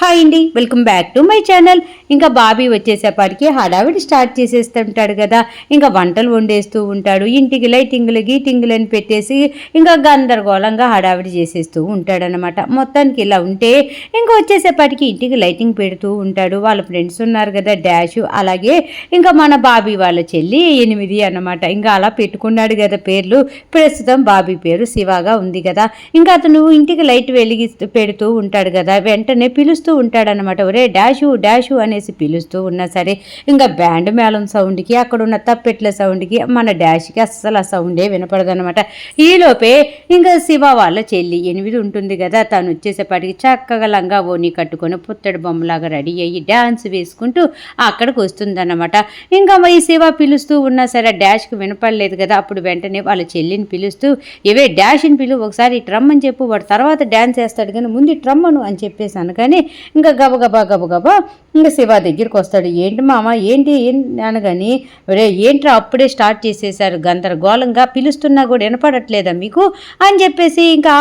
Hi అండి welcome back to my channel. ఇంకా Bobby వచ్చేసేపటికి హడావిడి స్టార్ట్ చేసేస్తుంటాడు కదా. ఇంకా వంటలు వండేస్తూ ఉంటాడు. ఇంటికి లైటింగ్లు గీటింగ్లు అని పెట్టేసి ఇంకా గందరగోళంగా హడావిడి చేసేస్తూ ఉంటాడనమాట మొత్తానికి ఇలా ఉంటే ఇంకా వచ్చేసేపటికి ఇంటికి లైటింగ్ పెడుతూ ఉంటాడు. వాళ్ళ ఫ్రెండ్స్ ఉన్నారు కదా డాష్. అలాగే ఇంకా మన బాబీ వాళ్ళ చెల్లి ఎనిమిది అన్నమాట. ఇంకా అలా పెట్టుకున్నాడు కదా పేర్లు. ప్రస్తుతం బాబీ పేరు శివాగా ఉంది కదా. ఇంకా అతను ఇంటికి లైట్ వెలిగిస్తూ పెడుతూ ఉంటాడు కదా. వెంటనే పిలుస్తూ ఉంటాడనమాట ఒరే డాషు డాషు అనేసి పిలుస్తూ ఉన్నా సరే ఇంకా బ్యాండ్ మేళం సౌండ్కి అక్కడ ఉన్న తప్పెట్ల సౌండ్కి మన డాష్కి అస్సలు ఆ సౌండే వినపడదనమాట ఈలోపే ఇంకా శివ వాళ్ళ చెల్లి ఎనిమిది ఉంటుంది కదా తను వచ్చేసేపాటికి చక్కగా లంగా ఓని కట్టుకొని పుత్తడి బొమ్మలాగా రెడీ అయ్యి డ్యాన్స్ వేసుకుంటూ అక్కడికి వస్తుందన్నమాట. ఇంకా ఈ శివ పిలుస్తూ ఉన్నా సరే డాష్కి వినపడలేదు కదా అప్పుడు వెంటనే వాళ్ళ చెల్లిని పిలుస్తూ ఇవే డాష్ని పిలు ఒకసారి ఇటు అని చెప్పు వాడు తర్వాత డ్యాన్స్ వేస్తాడు కానీ ముందు ట్రమ్మను రమ్మను అని చెప్పేసి అనగానే ఇంకా గబగబా గబగబా ఇంకా శివ దగ్గరికి వస్తాడు. ఏంటి మామ ఏంటి ఏంటి అనగాని రే ఏంట్రా అప్పుడే స్టార్ట్ చేసేసారు గందరగోళంగా పిలుస్తున్నా కూడా వినపడట్లేదా మీకు? అని చెప్పేసి ఇంకా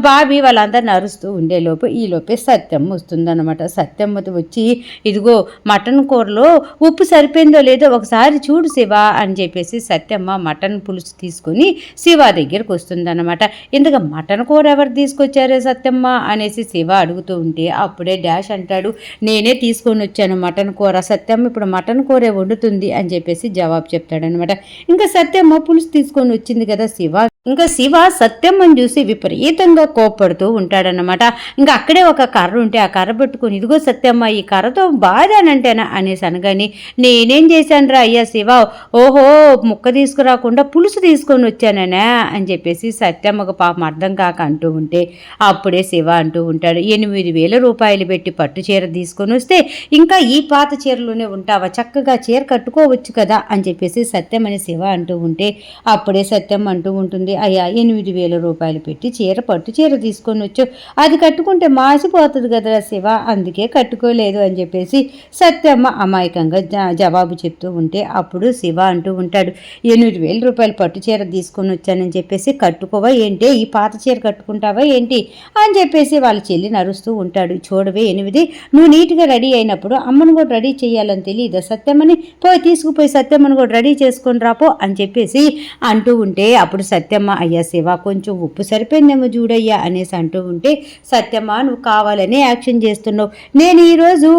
బాబీ వాళ్ళందరిని అరుస్తూ ఉండేలోపు ఈలోపే సత్యమ్మ సత్యం వస్తుందన్నమాట. సత్యమ్మ వచ్చి ఇదిగో మటన్ కూరలో ఉప్పు సరిపోయిందో లేదో ఒకసారి చూడు శివ అని చెప్పేసి సత్యమ్మ మటన్ పులుసు తీసుకొని శివ దగ్గరికి వస్తుందన్నమాట. ఇందుకు మటన్ కూర ఎవరు తీసుకొచ్చారే సత్యమ్మ? అనేసి శివ అడుగుతూ ఉంటే అప్పుడే డాష్ అంటాడు నేనే తీసుకొని. వచ్చాను మటన్ కూర. సత్యమ్మ ఇప్పుడు మటన్ కూరే వండుతుంది అని చెప్పేసి జవాబు చెప్తాడనమాట ఇంకా సత్యమ్మ పులుసు తీసుకొని వచ్చింది కదా శివ. ఇంకా శివ సత్యమ్మని చూసి విపరీతంగా కోప్పడుతూ ఉంటాడనమాట ఇంకా అక్కడే ఒక కర్ర ఉంటే ఆ కర్ర పెట్టుకుని ఇదిగో సత్యమ్మ ఈ కర్రతో బాధానంటేనా? అనేసి అనగాని నేనేం చేశానురా అయ్యా శివ? ఓహో ముక్క తీసుకురాకుండా పులుసు తీసుకొని వచ్చాననే? అని చెప్పేసి సత్యమ్మకు పాపం అర్థం కాక అంటూ ఉంటే అప్పుడే శివ అంటూ ఉంటాడు ఎనిమిది వేల రూపాయలు పెట్టి పట్టు చీర తీసుకొని వస్తే ఇంకా ఈ పాత చీరలోనే ఉంటావా? చక్కగా చీర కట్టుకోవచ్చు కదా? అని చెప్పేసి సత్యమని శివ అంటూ ఉంటే అప్పుడే సత్యం అంటూ ఉంటుంది అయ్యా ఎనిమిది వేల రూపాయలు పెట్టి చీర పట్టు చీర తీసుకొని వచ్చు. అది కట్టుకుంటే మాసిపోతుంది కదరా శివ. అందుకే కట్టుకోలేదు అని చెప్పేసి సత్యమ్మ అమాయకంగా జ- జవాబు చెప్తూ ఉంటే అప్పుడు శివ అంటూ ఉంటాడు ఎనిమిది వేల రూపాయలు పట్టు చీర తీసుకొని వచ్చానని చెప్పేసి కట్టుకోవా ఏంటి? ఈ పాత చీర కట్టుకుంటావా ఏంటి? అని చెప్పేసి వాళ్ళ చెల్లి నరుస్తూ ఉంటాడు చూడవే ఎనిమిది నువ్వు నీట్గా రెడీ అయినప్పుడు అమ్మను కూడా రెడీ చేయాలని తెలియదు సత్యమ్మని? పోయి తీసుకుపోయి సత్యమ్మని కూడా రెడీ చేసుకొని రాపో అని చెప్పేసి అంటూ ఉంటే అప్పుడు సత్యం సత్యమ్మ అయ్యా శివ కొంచెం ఉప్పు సరిపోయిందేమో చూడయ్యా అనేసి అంటూ ఉంటే సత్యమ్మ నువ్వు కావాలనే యాక్షన్ చేస్తున్నావు. నేను ఈరోజు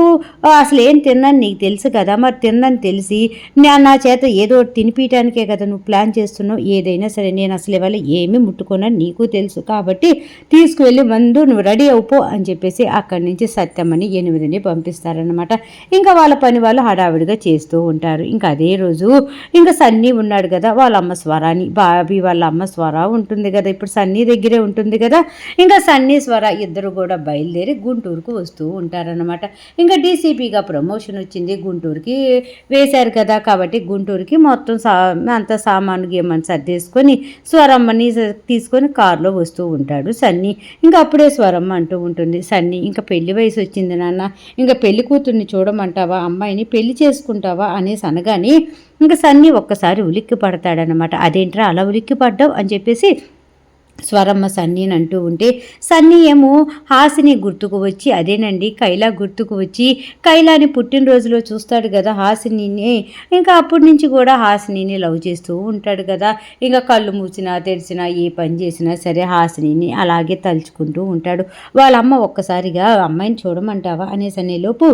అసలు ఏం తిన్నాను నీకు తెలుసు కదా మరి తిన్నాను తెలిసి నా నా చేత ఏదో తినిపించడానికే కదా నువ్వు ప్లాన్ చేస్తున్నావు. ఏదైనా సరే నేను అసలు ఇవాళ ఏమీ ముట్టుకున్నాను నీకు తెలుసు కాబట్టి తీసుకువెళ్ళి మందు నువ్వు రెడీ అవుపో అని చెప్పేసి అక్కడి నుంచి సత్యమ్మని ఎనిమిదిని పంపిస్తారనమాట ఇంకా వాళ్ళ పని వాళ్ళు హడావిడిగా చేస్తూ ఉంటారు. ఇంకా అదే రోజు ఇంకా సన్నీ ఉన్నాడు కదా వాళ్ళ అమ్మ స్వరాని బాబీ వాళ్ళ అమ్మ స్వర ఉంటుంది కదా ఇప్పుడు సన్నీ దగ్గరే ఉంటుంది కదా ఇంకా సన్నీ స్వర ఇద్దరు కూడా బయలుదేరి గుంటూరుకు వస్తూ ఉంటారనమాట ఇంకా డీసీపీగా ప్రమోషన్ వచ్చింది గుంటూరుకి వేశారు కదా కాబట్టి గుంటూరుకి మొత్తం సా అంత సామాను గేమని సర్దేసుకొని స్వరమ్మని తీసుకొని కారులో వస్తూ ఉంటాడు సన్నీ. ఇంకా అప్పుడే స్వరమ్మ అంటూ ఉంటుంది సన్నీ ఇంకా పెళ్ళి వయసు వచ్చింది నాన్న ఇంకా పెళ్ళి కూతుర్ని చూడమంటావా అమ్మాయిని పెళ్ళి చేసుకుంటావా అనేసి అనగానే ఇంకా సన్నీ ఒక్కసారి ఉలిక్కి పడతాడనమాట అదేంట్రా అలా ఉలిక్కి పడ్డావు? అని చెప్పేసి స్వరమ్మ సన్నీని అంటూ ఉంటే సన్నీ ఏమో హాసిని గుర్తుకు వచ్చి అదేనండి కైలా గుర్తుకు వచ్చి కైలాని పుట్టినరోజులో చూస్తాడు కదా హాసినిని. ఇంకా అప్పటి నుంచి కూడా హాసినిని లవ్ చేస్తూ ఉంటాడు కదా. ఇంకా కళ్ళు మూసినా తెరిచినా ఏ పని చేసినా సరే హాసినిని అలాగే తలుచుకుంటూ ఉంటాడు. వాళ్ళ అమ్మ ఒక్కసారిగా అమ్మాయిని చూడమంటావా? అనేసి అనేలోపు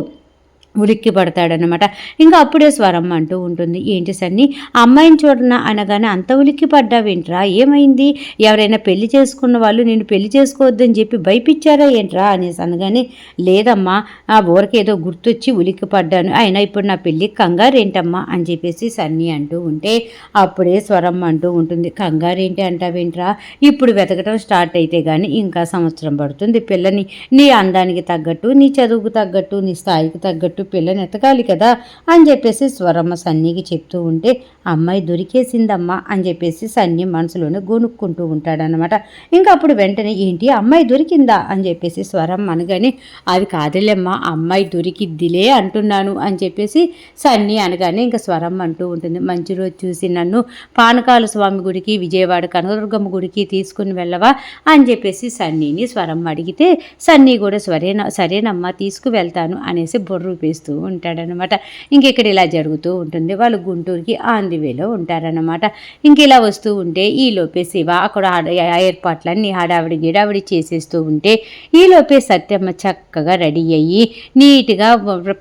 ఉలిక్కి పడతాడనమాట ఇంకా అప్పుడే స్వరమ్మ అంటూ ఉంటుంది. ఏంటి సన్ని? అమ్మాయిని చూడన అనగానే అంత ఉలిక్కి పడ్డావేంట్రా ఏమైంది? ఎవరైనా పెళ్ళి చేసుకున్న వాళ్ళు నేను పెళ్ళి చేసుకోవద్దని చెప్పి భయపించారా ఏంట్రా అనేసి అనగానే లేదమ్మా ఆ ఊరకేదో గుర్తొచ్చి ఉలిక్కి పడ్డాను అయినా ఇప్పుడు నా పెళ్ళి కంగారేంటమ్మా అని చెప్పేసి సన్ని అంటూ ఉంటే అప్పుడే స్వరమ్మ అంటూ ఉంటుంది. కంగారేంటి అంటావేంట్రా? ఇప్పుడు వెతకడం స్టార్ట్ అయితే కానీ ఇంకా సంవత్సరం పడుతుంది పిల్లని. నీ అందానికి తగ్గట్టు నీ చదువుకు తగ్గట్టు నీ స్థాయికి తగ్గట్టు పిల్లని ఎతకాలి కదా అని చెప్పేసి స్వరమ్మ సన్నీకి చెప్తూ ఉంటే అమ్మాయి దొరికేసిందమ్మా అని చెప్పేసి సన్ని మనసులోనే గొనుక్కుంటూ ఉంటాడనమాట ఇంకా అప్పుడు వెంటనే ఏంటి అమ్మాయి దొరికిందా అని చెప్పేసి స్వరం అనగానే అది కాదులేమ్మా అమ్మాయి దొరికిద్దిలే అంటున్నాను అని చెప్పేసి సన్ని అనగానే ఇంకా స్వరం అంటూ ఉంటుంది. మంచి రోజు చూసి నన్ను పానకాల స్వామి గుడికి విజయవాడ కనకదుర్గమ్మ గుడికి తీసుకుని వెళ్ళవా అని చెప్పేసి సన్నీని స్వరం అడిగితే సన్నీ కూడా సరేనా సరేనమ్మా తీసుకువెళ్తాను అనేసి బొర్రు పేస్తూ ఉంటాడనమాట ఇంక ఇక్కడ ఇలా జరుగుతూ ఉంటుంది? వాళ్ళు గుంటూరుకి ఆంధ్ర ది వేలో ఉంటారనమాట ఇంక ఇలా వస్తూ ఉంటే ఈ లోపే శివ అక్కడ ఏర్పాట్లన్నీ హడావిడి గిడావిడి చేసేస్తూ ఉంటే ఈ లోపే సత్యమ్మ చక్కగా రెడీ అయ్యి నీట్గా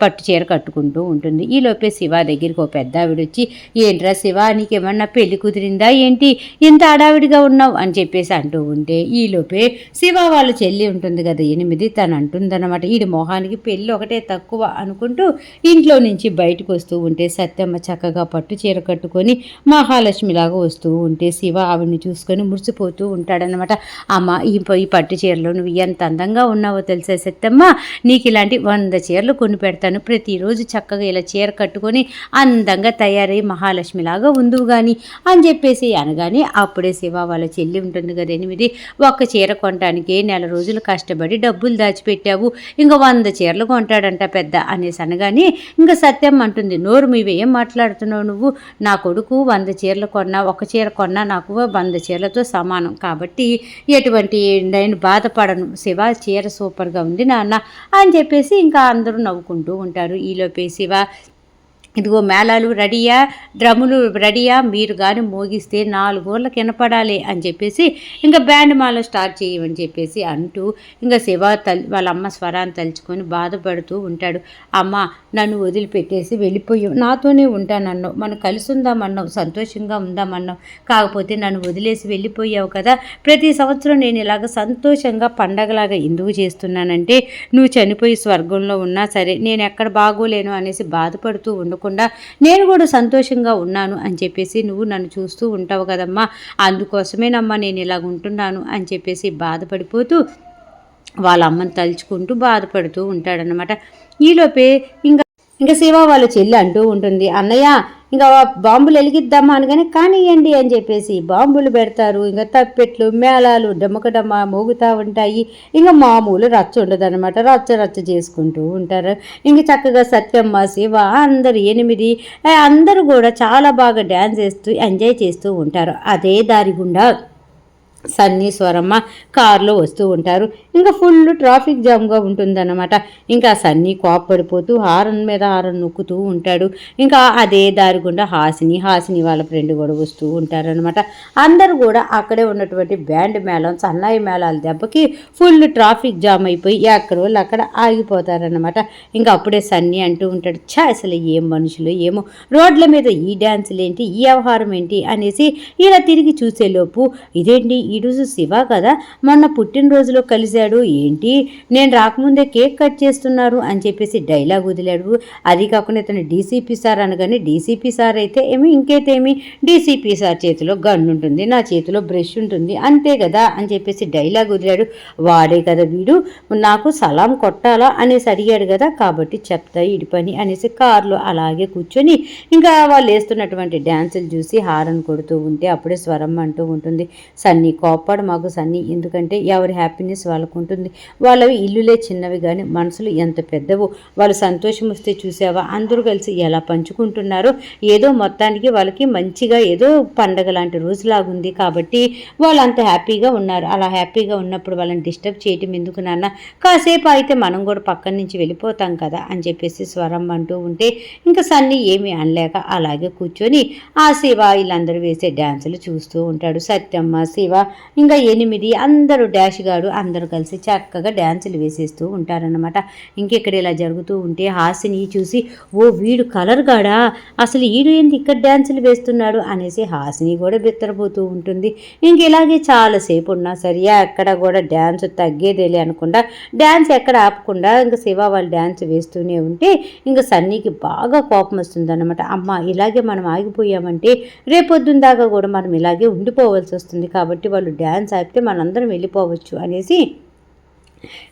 పట్టు చీర కట్టుకుంటూ ఉంటుంది. ఈ లోపే శివ దగ్గరికి ఒక పెద్ద ఆవిడ వచ్చి ఏంట్రా శివ నీకేమన్నా పెళ్ళి కుదిరిందా? ఏంటి? ఇంత హడావిడిగా ఉన్నావు? అని చెప్పేసి అంటూ ఉంటే ఈ లోపే శివ వాళ్ళ చెల్లి ఉంటుంది కదా ఎనిమిది తను అంటుందన్నమాట. ఈడి మొహానికి పెళ్ళి ఒకటే తక్కువ అనుకుంటూ ఇంట్లో నుంచి బయటకు వస్తూ ఉంటే సత్యమ్మ చక్కగా పట్టు చీర కట్టు పట్టుకొని మహాలక్ష్మిలాగా వస్తూ ఉంటే శివ ఆవిడని చూసుకొని మురిసిపోతూ ఉంటాడనమాట అమ్మ ఈ ఈ పట్టు చీరలో నువ్వు ఎంత అందంగా ఉన్నావో తెలిసే సత్యమ్మ నీకు ఇలాంటి వంద చీరలు కొని పెడతాను. ప్రతిరోజు చక్కగా ఇలా చీర కట్టుకొని అందంగా తయారై మహాలక్ష్మిలాగా ఉందువు కానీ అని చెప్పేసి అనగానే అప్పుడే శివ వాళ్ళ చెల్లి ఉంటుంది కదా ఎనిమిది ఒక్క చీర కొనడానికి నెల రోజులు కష్టపడి డబ్బులు దాచిపెట్టావు. ఇంకా వంద చీరలు కొంటాడంట పెద్ద అనేసి అనగానే ఇంకా సత్యం అంటుంది నోరు మీవేం మాట్లాడుతున్నావు నువ్వు. నా కొడుకు వంద చీరలు కొన్నా ఒక చీర కొన్నా నాకు వంద చీరలతో సమానం. కాబట్టి ఎటువంటి నేను బాధపడను. శివ చీర సూపర్గా ఉంది నాన్న అని చెప్పేసి ఇంకా అందరూ నవ్వుకుంటూ ఉంటారు. ఈలోపే శివ ఇదిగో మేళాలు రెడీయా డ్రమ్ములు రెడీయా మీరు కానీ మోగిస్తే నాలుగు ఊర్లకు వినపడాలి అని చెప్పేసి ఇంకా బ్యాండ్ మాల స్టార్ట్ చేయమని చెప్పేసి అంటూ ఇంకా శివ తల్ వాళ్ళ అమ్మ స్వరాన్ని తలుచుకొని బాధపడుతూ ఉంటాడు. అమ్మ నన్ను వదిలిపెట్టేసి వెళ్ళిపోయి నాతోనే ఉంటానన్నావు. మనం కలిసి ఉందామన్నావు సంతోషంగా ఉందామన్నావు. కాకపోతే నన్ను వదిలేసి వెళ్ళిపోయావు కదా. ప్రతి సంవత్సరం నేను ఇలాగ సంతోషంగా పండగలాగా ఎందుకు చేస్తున్నానంటే నువ్వు చనిపోయి స్వర్గంలో ఉన్నా సరే నేను ఎక్కడ బాగోలేను అనేసి బాధపడుతూ ఉండకు అనుకోకుండా నేను కూడా సంతోషంగా ఉన్నాను అని చెప్పేసి నువ్వు నన్ను చూస్తూ ఉంటావు కదమ్మా. అందుకోసమేనమ్మా నేను ఇలాగ ఉంటున్నాను అని చెప్పేసి బాధపడిపోతూ వాళ్ళ అమ్మని తలుచుకుంటూ బాధపడుతూ ఉంటాడనమాట ఈలోపే ఇంకా ఇంకా శివ వాళ్ళ చెల్లి అంటూ ఉంటుంది అన్నయ్య ఇంకా బాంబులు వెలిగిద్దామా అనగానే కానివ్వండి అని చెప్పేసి బాంబులు పెడతారు. ఇంకా తప్పెట్లు మేళాలు డమ్మకడమ్మ మోగుతూ ఉంటాయి. ఇంకా మామూలు రచ్చ ఉండదు అనమాట రచ్చ రచ్చ చేసుకుంటూ ఉంటారు. ఇంకా చక్కగా సత్యమ్మ శివ అందరు ఎనిమిది అందరూ కూడా చాలా బాగా డ్యాన్స్ చేస్తూ ఎంజాయ్ చేస్తూ ఉంటారు. అదే దారి గుండా. సన్నీ స్వరమ్మ కారులో వస్తూ ఉంటారు. ఇంకా ఫుల్ ట్రాఫిక్ జామ్గా ఉంటుందన్నమాట. ఇంకా సన్నీ కోప్పడిపోతూ హారన్ మీద హారన్ నొక్కుతూ ఉంటాడు. ఇంకా అదే దారి గుండా హాసిని హాసిని వాళ్ళ ఫ్రెండ్ కూడా వస్తూ ఉంటారనమాట అందరూ కూడా అక్కడే ఉన్నటువంటి బ్యాండ్ మేళం సన్నాయి మేళాల దెబ్బకి ఫుల్ ట్రాఫిక్ జామ్ అయిపోయి ఎక్కడ వాళ్ళు అక్కడ ఆగిపోతారనమాట ఇంకా అప్పుడే సన్నీ అంటూ ఉంటాడు ఛా అసలు ఏం మనుషులు ఏమో రోడ్ల మీద ఈ డ్యాన్సులు ఏంటి ఈ వ్యవహారం ఏంటి? అనేసి ఇలా తిరిగి చూసేలోపు ఇదేంటి ఈరోజు శివ కదా? మొన్న పుట్టినరోజులో కలిశాడు. ఏంటి? నేను రాకముందే కేక్ కట్ చేస్తున్నారు అని చెప్పేసి డైలాగ్ వదిలాడు. అది కాకుండా ఇతను డీసీపీ సార్ అనగానే డీసీపీ సార్ అయితే ఏమి ఇంకైతేమి డీసీపీ సార్ చేతిలో గన్ ఉంటుంది నా చేతిలో బ్రష్ ఉంటుంది అంతే కదా? అని చెప్పేసి డైలాగ్ వదిలాడు. వాడే కదా వీడు? నాకు సలాం కొట్టాలా అనేసి అడిగాడు కదా? కాబట్టి చెప్తా ఇడి పని అనేసి కారులో అలాగే కూర్చొని ఇంకా వాళ్ళు వేస్తున్నటువంటి డ్యాన్సులు చూసి హారన్ కొడుతూ ఉంటే అప్పుడే స్వరం అంటూ ఉంటుంది. సన్నీ కోపాడు మాకు సన్నీ. ఎందుకంటే ఎవరి హ్యాపీనెస్ వాళ్ళకు ఉంటుంది. వాళ్ళవి ఇల్లులే చిన్నవి కానీ మనసులు ఎంత పెద్దవో. వాళ్ళు సంతోషం వస్తే చూసావా? అందరూ కలిసి ఎలా పంచుకుంటున్నారో? ఏదో మొత్తానికి వాళ్ళకి మంచిగా ఏదో పండగ లాంటి రోజులాగుంది కాబట్టి వాళ్ళు అంత హ్యాపీగా ఉన్నారు. అలా హ్యాపీగా ఉన్నప్పుడు వాళ్ళని డిస్టర్బ్ చేయటం ఎందుకు నాన్న? కాసేపు అయితే మనం కూడా పక్కన నుంచి వెళ్ళిపోతాం కదా అని చెప్పేసి స్వరం అంటూ ఉంటే ఇంకా సన్నీ ఏమీ అనలేక అలాగే కూర్చొని ఆ శివ వీళ్ళందరూ వేసే డ్యాన్సులు చూస్తూ ఉంటాడు. సత్యమ్మ శివ ఇంకా ఎనిమిది అందరూ డాష్ గాడు అందరూ కలిసి చక్కగా డ్యాన్సులు వేసేస్తూ ఉంటారనమాట ఇంకెక్కడ ఇలా జరుగుతూ ఉంటే హాసిని చూసి ఓ వీడు కలర్ గాడా? అసలు ఈడు ఏంటి ఇక్కడ డ్యాన్సులు వేస్తున్నాడు? అనేసి హాసిని కూడా బిత్తరపోతూ ఉంటుంది. ఇంక ఇలాగే చాలాసేపు ఉన్నా సరే ఎక్కడ కూడా డ్యాన్స్ తగ్గేదేలే అనుకుండా డ్యాన్స్ ఎక్కడ ఆపకుండా ఇంకా శివ వాళ్ళు డ్యాన్స్ వేస్తూనే ఉంటే ఇంకా సన్నీకి బాగా కోపం వస్తుందన్నమాట. అమ్మ ఇలాగే మనం ఆగిపోయామంటే రేపొద్దున దాకా కూడా మనం ఇలాగే ఉండిపోవాల్సి వస్తుంది కాబట్టి వాళ్ళు డ్యాన్స్ ఆపితే మనందరం వెళ్ళిపోవచ్చు అనేసి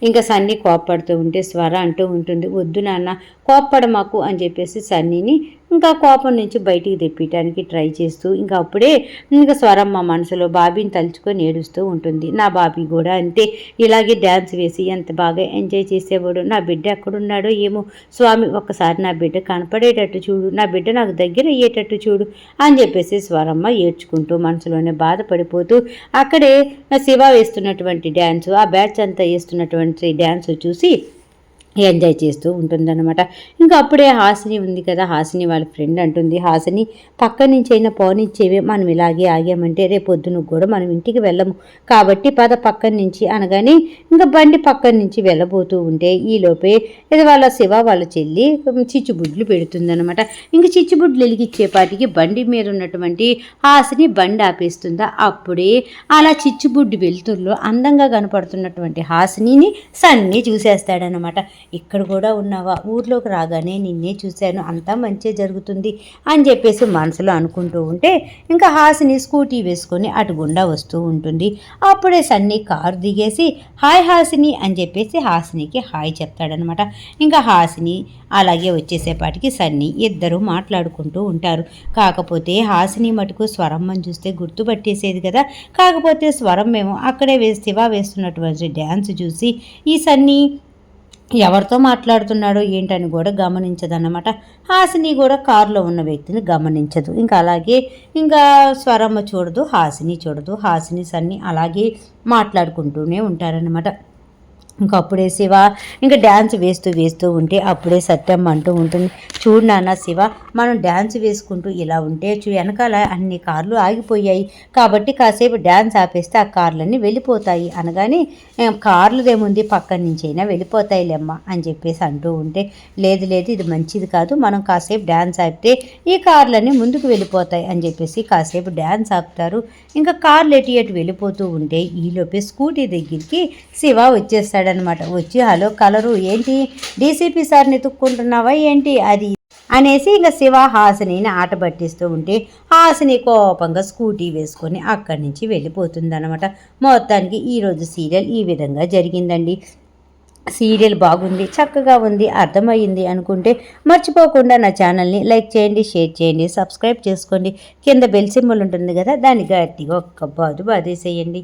ఇంకా సన్నీ కోప్పడుతూ ఉంటే స్వర అంటూ ఉంటుంది వద్దు నాన్న కోప్పడ మాకు అని చెప్పేసి సన్నీని ఇంకా కోపం నుంచి బయటికి తెప్పించడానికి ట్రై చేస్తూ ఇంకా అప్పుడే ఇంకా స్వరమ్మ మనసులో బాబీని తలుచుకొని ఏడుస్తూ ఉంటుంది. నా బాబీ కూడా అంతే. ఇలాగే డ్యాన్స్ వేసి ఎంత బాగా ఎంజాయ్ చేసేవాడు? నా బిడ్డ ఎక్కడున్నాడో ఏమో? స్వామి ఒక్కసారి నా బిడ్డ కనపడేటట్టు చూడు. నా బిడ్డ నాకు దగ్గర అయ్యేటట్టు చూడు అని చెప్పేసి స్వరమ్మ ఏడ్చుకుంటూ మనసులోనే బాధపడిపోతూ అక్కడే శివ వేస్తున్నటువంటి డ్యాన్స్ ఆ బ్యాచ్ అంతా వేస్తున్నటువంటి డ్యాన్స్ చూసి ఎంజాయ్ చేస్తూ ఉంటుందన్నమాట. ఇంకా అప్పుడే హాసిని ఉంది కదా హాసిని వాళ్ళ ఫ్రెండ్ అంటుంది హాసిని పక్క నుంచి అయినా పోనిచ్చేవే మనం ఇలాగే ఆగామంటే రేపు పొద్దున కూడా మనం ఇంటికి వెళ్ళము. కాబట్టి పద పక్కన నుంచి అనగానే ఇంకా బండి పక్క నుంచి వెళ్ళబోతూ ఉంటే ఈలోపే ఇది వాళ్ళ శివ వాళ్ళ చెల్లి చిచ్చుబుడ్లు పెడుతుందన్నమాట. ఇంక చిచ్చుబుడ్లు వెలిగిచ్చేపాటికి బండి మీద ఉన్నటువంటి హాసిని బండి ఆపేస్తుందా? అప్పుడే అలా చిచ్చుబుడ్డు వెలుతుల్లో అందంగా కనపడుతున్నటువంటి హాసినిని సన్ని చూసేస్తాడనమాట ఇక్కడ కూడా ఉన్నావా? ఊర్లోకి రాగానే నిన్నే చూశాను. అంతా మంచే జరుగుతుంది అని చెప్పేసి మనసులో అనుకుంటూ ఉంటే ఇంకా హాసిని స్కూటీ వేసుకొని అటు గుండా వస్తూ ఉంటుంది. అప్పుడే సన్నీ కారు దిగేసి హాయ్ హాసిని అని చెప్పేసి హాసినికి హాయ్ చెప్తాడనమాట. ఇంకా హాసిని అలాగే వచ్చేసేపాటికి సన్నీ ఇద్దరు మాట్లాడుకుంటూ ఉంటారు. కాకపోతే హాసిని మటుకు స్వరం అని చూస్తే గుర్తుపట్టేసేది కదా. కాకపోతే స్వరం మేము అక్కడే వేసి శివ వేస్తున్నటువంటి డ్యాన్స్ చూసి ఈ సన్నీ ఎవరితో మాట్లాడుతున్నాడో ఏంటని కూడా గమనించదన్నమాట. హాసిని కూడా కారులో ఉన్న వ్యక్తిని గమనించదు. ఇంకా అలాగే ఇంకా స్వరమ్మ చూడదు హాసిని చూడదు. హాసిని సన్ని అలాగే మాట్లాడుకుంటూనే ఉంటారనమాట ఇంకా అప్పుడే శివ ఇంకా డ్యాన్స్ వేస్తూ వేస్తూ ఉంటే అప్పుడే సత్యం అంటూ ఉంటుంది. చూడు నాన్న శివ మనం డ్యాన్స్ వేసుకుంటూ ఇలా ఉంటే చూ వెనకాల అన్ని కార్లు ఆగిపోయాయి. కాబట్టి కాసేపు డ్యాన్స్ ఆపేస్తే ఆ కార్లన్నీ వెళ్ళిపోతాయి అనగానే కార్లుదేముంది? పక్కన నుంచి అయినా వెళ్ళిపోతాయి లెమ్మ అని చెప్పేసి అంటూ ఉంటే లేదు లేదు ఇది మంచిది కాదు. మనం కాసేపు డ్యాన్స్ ఆపితే ఈ కార్లన్నీ ముందుకు వెళ్ళిపోతాయి అని చెప్పేసి కాసేపు డ్యాన్స్ ఆపుతారు. ఇంకా కార్లు ఎటు ఎటు వెళ్ళిపోతూ ఉంటే ఈలోపే స్కూటీ దగ్గరికి శివ వచ్చేస్తాడనమాట వచ్చి హలో కలరు ఏంటి? డీసీపీ సార్ని తుక్కుంటున్నావా ఏంటి అది? అనేసి ఇంకా శివ హాసినిని ఆట పట్టిస్తూ ఉంటే హాసిని కోపంగా స్కూటీ వేసుకొని అక్కడి నుంచి వెళ్ళిపోతుందన్నమాట మొత్తానికి ఈరోజు సీరియల్ ఈ విధంగా జరిగిందండి. సీరియల్ బాగుంది చక్కగా ఉంది అర్థమయ్యింది అనుకుంటే మర్చిపోకుండా నా ఛానల్ని లైక్ చేయండి షేర్ చేయండి సబ్స్క్రైబ్ చేసుకోండి. కింద బెల్ సింబల్ ఉంటుంది కదా దాన్ని గట్టిగా ఒక్క బాదు బాధేసేయండి.